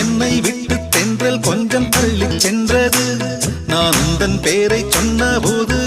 என்னை விட்டு தென்றல் கொஞ்சம் தள்ளி சென்றது. நான் உந்தன் பேரை சொன்ன போது